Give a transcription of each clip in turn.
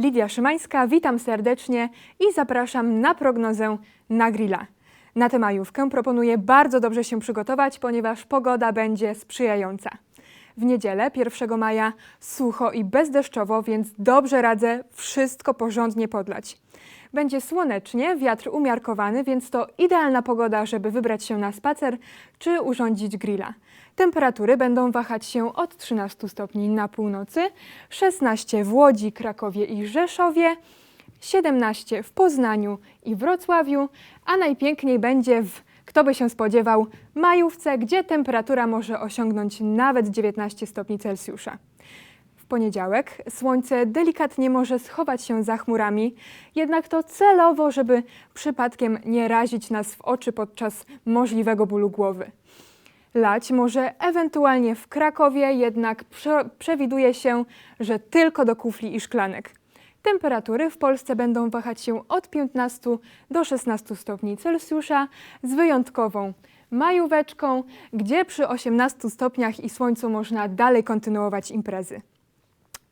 Lidia Szymańska, witam serdecznie i zapraszam na prognozę na grilla. Na tę majówkę proponuję bardzo dobrze się przygotować, ponieważ pogoda będzie sprzyjająca. W niedzielę 1 maja sucho i bezdeszczowo, więc dobrze radzę wszystko porządnie podlać. Będzie słonecznie, wiatr umiarkowany, więc to idealna pogoda, żeby wybrać się na spacer czy urządzić grilla. Temperatury będą wahać się od 13 stopni na północy, 16 w Łodzi, Krakowie i Rzeszowie, 17 w Poznaniu i Wrocławiu, a najpiękniej będzie w, kto by się spodziewał, majówce, gdzie temperatura może osiągnąć nawet 19 stopni Celsjusza. W poniedziałek słońce delikatnie może schować się za chmurami, jednak to celowo, żeby przypadkiem nie razić nas w oczy podczas możliwego bólu głowy. Lać może ewentualnie w Krakowie, jednak prze przewiduje się, że tylko do kufli i szklanek. Temperatury w Polsce będą wahać się od 15 do 16 stopni Celsjusza z wyjątkową majóweczką, gdzie przy 18 stopniach i słońcu można dalej kontynuować imprezy.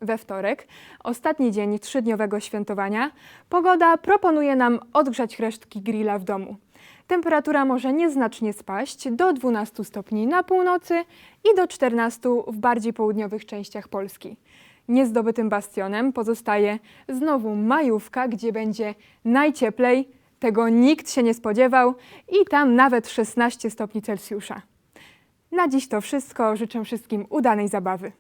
We wtorek, ostatni dzień trzydniowego świętowania, pogoda proponuje nam odgrzać resztki grilla w domu. Temperatura może nieznacznie spaść do 12 stopni na północy i do 14 w bardziej południowych częściach Polski. Niezdobytym bastionem pozostaje znowu majówka, gdzie będzie najcieplej. Tego nikt się nie spodziewał i tam nawet 16 stopni Celsjusza. Na dziś to wszystko. Życzę wszystkim udanej zabawy.